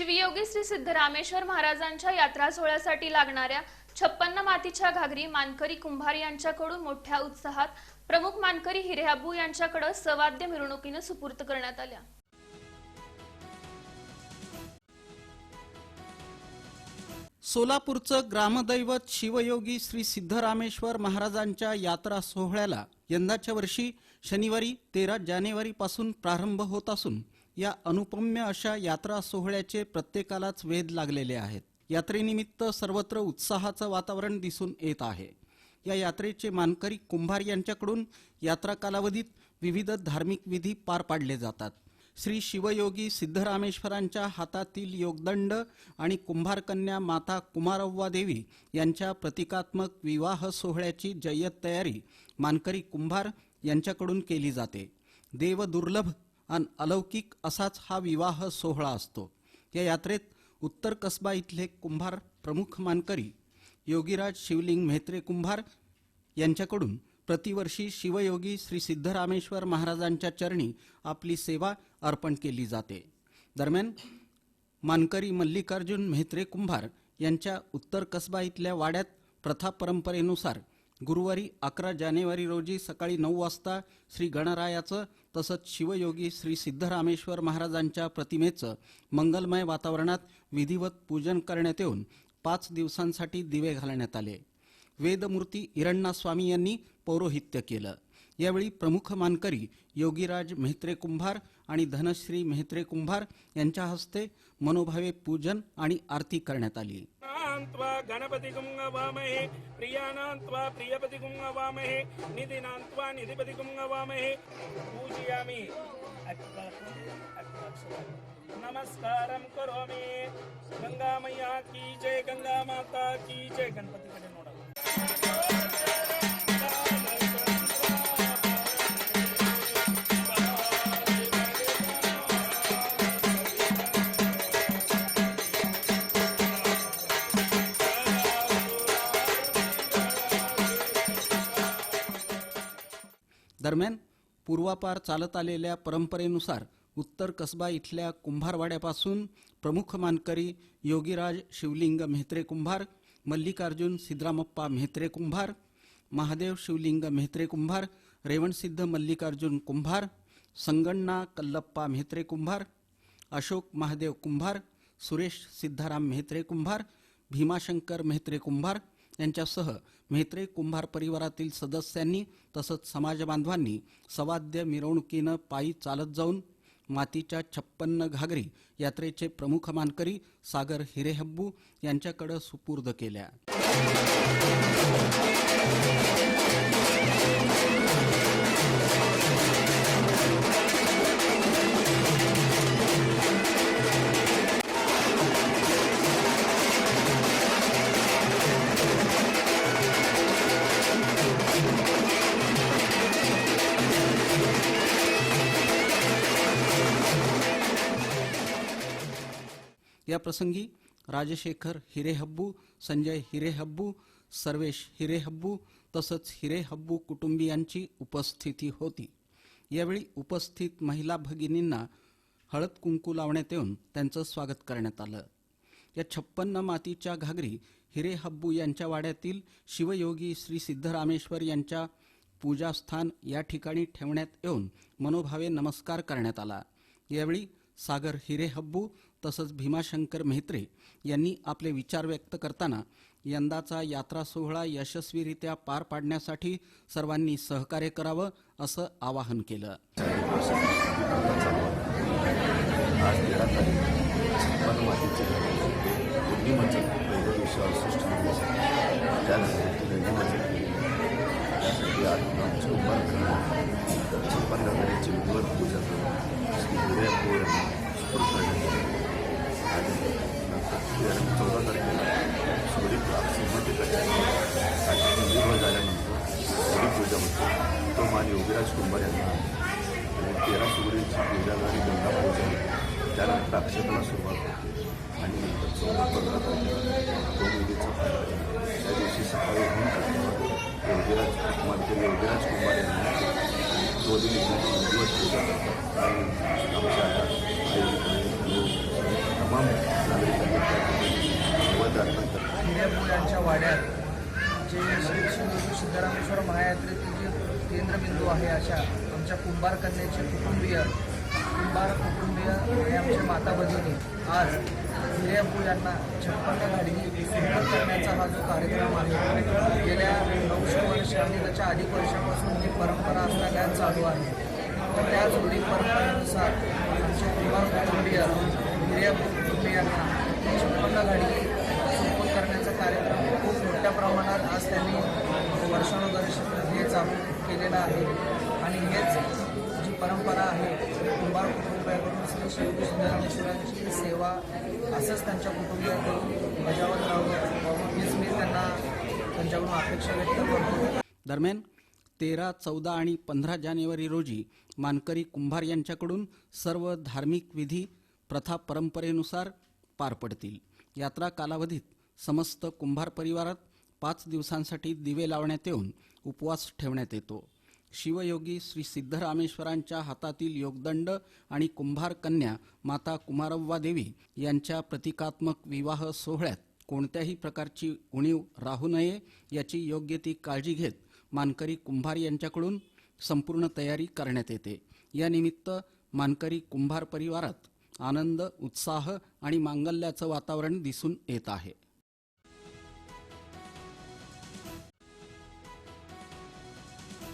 शिवयोगी श्री सिद्धरामेश्वर महाराजांच्या यात्रा सोहळ्यासाठी लागणाऱ्या छप्पन्न मातीच्या घागरी मानकरी कुंभार यांच्याकडून मोठ्या उत्साहात प्रमुख मानकरी हिरेहाबू यांच्याकडे सवाद्य मिरवणुकीनं सुपूर्त करण्यात आल्या. सोलापूरचं ग्रामदैवत शिवयोगी श्री सिद्धरामेश्वर महाराजांच्या यात्रा सोहळ्याला यंदाच्या वर्षी शनिवारी तेरा जानेवारीपासून प्रारंभ होत असून या अनुपम्य अशा यात्रा सोहळ्याचे प्रत्येकालाच वेध लागलेले आहेत. यात्रेनिमित्त सर्वत्र उत्साहाचं वातावरण दिसून येत आहे. या यात्रेचे मानकरी कुंभार यांच्याकडून यात्रा कालावधीत विविध धार्मिक विधी पार पाडले जातात. श्री शिवयोगी सिद्धरामेश्वरांच्या हातातील योगदंड आणि कुंभारकन्या माता कुमारव्वा देवी यांच्या प्रतिकात्मक विवाह सोहळ्याची जय्यत तयारी मानकरी कुंभार यांच्याकडून केली जाते. देव दुर्लभ आणि अलौकिक असाच हा विवाह सोहळा असतो. या यात्रेत उत्तर कसबा इथले कुंभार प्रमुख मानकरी योगीराज शिवलिंग म्हेत्रे कुंभार यांच्याकडून प्रतिवर्षी शिवयोगी श्री सिद्धरामेश्वर महाराजांच्या चरणी आपली सेवा अर्पण केली जाते. दरम्यान मानकरी मल्लिकार्जुन म्हेत्रे कुंभार यांच्या उत्तर कसबा इथल्या वाड्यात प्रथा परंपरेनुसार गुरुवारी अकरा जानेवारी रोजी सकाळी नऊ वाजता श्री गणरायाचं तसंच शिवयोगी श्री सिद्धरामेश्वर महाराजांच्या प्रतिमेचं मंगलमय वातावरणात विधिवत पूजन करण्यात येऊन पाच दिवसांसाठी दिवे घालण्यात आले. वेदमूर्ती इरण्णा स्वामी यांनी पौरोहित्य केलं. यावेळी प्रमुख मानकरी योगीराज मेहत्रे कुंभार आणि धनश्री मेहत्रे कुंभार यांच्या हस्ते मनोभावे पूजन आणि आरती करण्यात आली. त्वा गणपतिगुं वामहे प्रियाणां त्वा प्रियपतिगुं वामहे निधिनां त्वा वामहे। पूजयामि। नमस्कारं करोमि। गंगा मैया की जय गंगा माता की जय गणपती दरम्यान पूर्वापार चालत आलेल्या परंपरेनुसार उत्तर कसबा इथल्या कुंभारवाड्यापासून प्रमुख मानकरी योगीराज शिवलिंग मेहत्रे कुंभार मल्लिकार्जुन सिद्रामप्पा मेहत्रे कुंभार महादेव शिवलिंग मेहत्रे कुंभार रेवणसिद्ध मल्लिकार्जुन कुंभार संगण्णा कल्लप्पा मेहत्रे कुंभार अशोक महादेव कुंभार सुरेश सिद्धाराम मेहत्रे कुंभार भीमाशंकर मेहत्रे कुंभार यांच्यासह म्हेत्रे कुंभार परिवारातील सदस्यांनी तसंच समाजबांधवांनी सवाद्य मिरवणुकीनं पायी चालत जाऊन मातीच्या छप्पन्न घागरी यात्रेचे प्रमुख मानकरी सागर हिरेहब्बू यांच्याकडे सुपूर्द केल्या. या प्रसंगी राजशेखर हिरेहब्बू संजय हिरेहब्बू सर्वेश हिरेहब्बू तसंच हिरेहब्बू कुटुंबियांची उपस्थिती होती. यावेळी उपस्थित महिला भगिनींना हळद कुंकू लावण्यात येऊन त्यांचं स्वागत करण्यात आलं. या छप्पन्न मातीच्या घागरी हिरेहब्बू यांच्या वाड्यातील शिवयोगी श्री सिद्धरामेश्वर यांच्या पूजास्थान या ठिकाणी ठेवण्यात येऊन मनोभावे नमस्कार करण्यात आला. यावेळी सागर हिरेहब्बू तसंच भीमाशंकर म्हेत्रे यांनी आपले विचार व्यक्त करताना यंदाचा यात्रा सोहळा यशस्वीरित्या पार पाडण्यासाठी सर्वांनी सहकार्य करावं असं आवाहन केलं. आणि चौदा तारखेला सूर्य सिंहटी कार्तिक विवाह झाल्यानंतर सूर्य पूजा होते तो मान योगीराज कुंभार यांना तेरा सूर्यची पूजा झाली गंगा पूजा त्यानंतर अक्षताला सुरुवात सिद्धरामेश्वर महायात्रेतील जे केंद्रबिंदू आहे अशा आमच्या कुंभार कन्याचे कुटुंबीय कुंभार कुटुंबीय आणि आमच्या माता भगिनी. आज हिरेअप्पू यांना छप्पन्न गाडी सुंदर करण्याचा हा जो कार्यक्रम आहे गेल्या नऊशे वर्ष आणि त्याच्या अधिक वर्षापासून ही परंपरा असणाऱ्या चालू आहे तर त्या जोडी परंपरेनुसार आमचे कुंभार कुटुंबीय हिरेअप्पू कुटुंबियांना छप्पन्न गाडी सुपूर करण्याचा कार्यक्रम खूप मोठ्या प्रमाणात आज त्यांनी वर्षानुवर्ष हे चालू केलेलं आहे. आणि हेच जी परंपरा आहे कुंभार कुटुंबियाकडून श्री शिवजी सुंदरामेश्वरांची सेवा असंच त्यांच्या कुटुंबियाकडून बजावत राहावं हीच मी त्यांना त्यांच्याकडून अपेक्षा व्यक्त करतो. दरम्यान तेरा चौदा आणि पंधरा जानेवारी रोजी मानकरी कुंभार यांच्याकडून सर्व धार्मिक विधी प्रथा परंपरेनुसार पार पडतील. यात्रा कालावधीत समस्त कुंभार परिवारात पाच दिवसांसाठी दिवे लावण्यात येऊन उपवास ठेवण्यात येतो. शिवयोगी श्री सिद्धरामेश्वरांच्या हातातील योगदंड आणि कुंभार कन्या माता कुमारव्वा देवी यांच्या प्रतिकात्मक विवाह सोहळ्यात कोणत्याही प्रकारची उणीव राहू नये याची योग्य ती काळजी घेत मानकरी कुंभार यांच्याकडून संपूर्ण तयारी करण्यात येते. यानिमित्त मानकरी कुंभार परिवारात आनंद उत्साह आणि मांगल्याचं वातावरण दिसून येत आहे.